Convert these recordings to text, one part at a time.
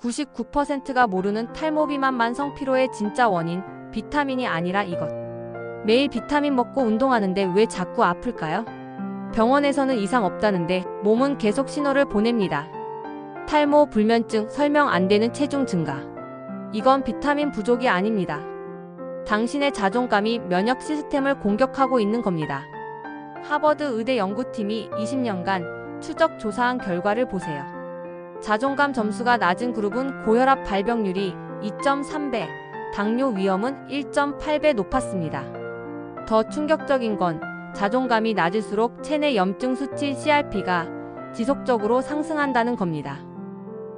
99%가 모르는 탈모 비만 만성 피로의 진짜 원인 비타민이 아니라 이것. 매일 비타민 먹고 운동하는데 왜 자꾸 아플까요? 병원에서는 이상 없다는데 몸은 계속 신호를 보냅니다. 탈모, 불면증, 설명 안 되는 체중 증가. 이건 비타민 부족이 아닙니다. 당신의 자존감이 면역 시스템을 공격하고 있는 겁니다. 하버드 의대 연구팀이 20년간 추적 조사한 결과를 보세요. 자존감 점수가 낮은 그룹은 고혈압 발병률이 2.3배, 당뇨 위험은 1.8배 높았습니다. 더 충격적인 건 자존감이 낮을수록 체내 염증 수치 CRP가 지속적으로 상승한다는 겁니다.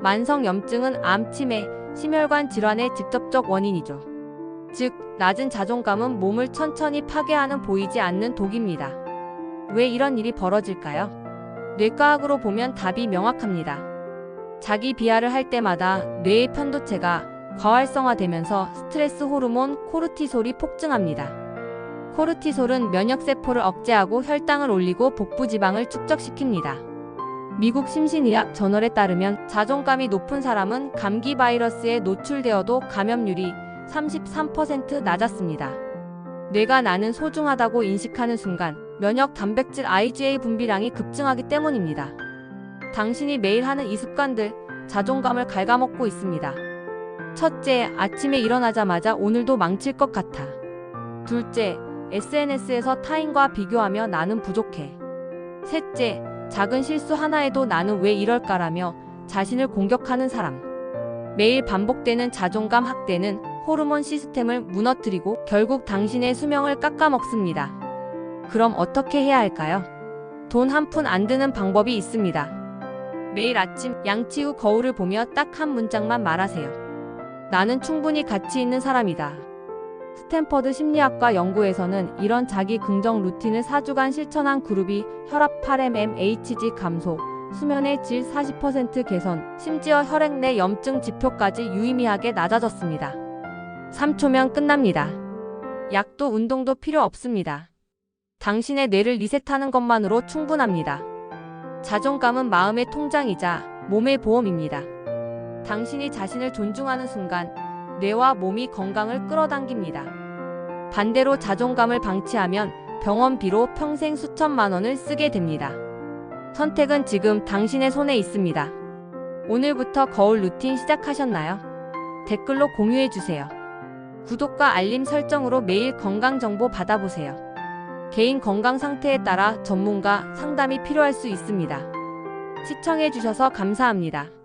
만성 염증은 암, 치매, 심혈관 질환의 직접적 원인이죠. 즉, 낮은 자존감은 몸을 천천히 파괴하는 보이지 않는 독입니다. 왜 이런 일이 벌어질까요? 뇌과학으로 보면 답이 명확합니다. 자기 비하를 할 때마다 뇌의 편도체가 과활성화되면서 스트레스 호르몬 코르티솔이 폭증합니다. 코르티솔은 면역세포를 억제하고 혈당을 올리고 복부 지방을 축적시킵니다. 미국 심신의학 저널에 따르면 자존감이 높은 사람은 감기 바이러스에 노출되어도 감염률이 33% 낮았습니다. 뇌가 나는 소중하다고 인식하는 순간 면역 단백질 IgA 분비량이 급증하기 때문입니다. 당신이 매일 하는 이 습관들 자존감을 갉아먹고 있습니다. 첫째, 아침에 일어나자마자 오늘도 망칠 것 같아. 둘째, SNS에서 타인과 비교하며 나는 부족해. 셋째, 작은 실수 하나에도 나는 왜 이럴까라며 자신을 공격하는 사람. 매일 반복되는 자존감 학대는 호르몬 시스템을 무너뜨리고 결국 당신의 수명을 깎아먹습니다. 그럼 어떻게 해야 할까요? 돈 한 푼 안 드는 방법이 있습니다. 매일 아침 양치 후 거울을 보며 딱 한 문장만 말하세요. 나는 충분히 가치 있는 사람이다. 스탠퍼드 심리학과 연구에서는 이런 자기 긍정 루틴을 4주간 실천한 그룹이 혈압 8mmHg 감소, 수면의 질 40% 개선, 심지어 혈액 내 염증 지표까지 유의미하게 낮아졌습니다. 3초면 끝납니다. 약도 운동도 필요 없습니다. 당신의 뇌를 리셋하는 것만으로 충분합니다. 자존감은 마음의 통장이자 몸의 보험입니다. 당신이 자신을 존중하는 순간 뇌와 몸이 건강을 끌어당깁니다. 반대로 자존감을 방치하면 병원비로 평생 수천만 원을 쓰게 됩니다. 선택은 지금 당신의 손에 있습니다. 오늘부터 거울 루틴 시작하셨나요? 댓글로 공유해 주세요. 구독과 알림 설정으로 매일 건강 정보 받아보세요. 개인 건강 상태에 따라 전문가 상담이 필요할 수 있습니다. 시청해 주셔서 감사합니다.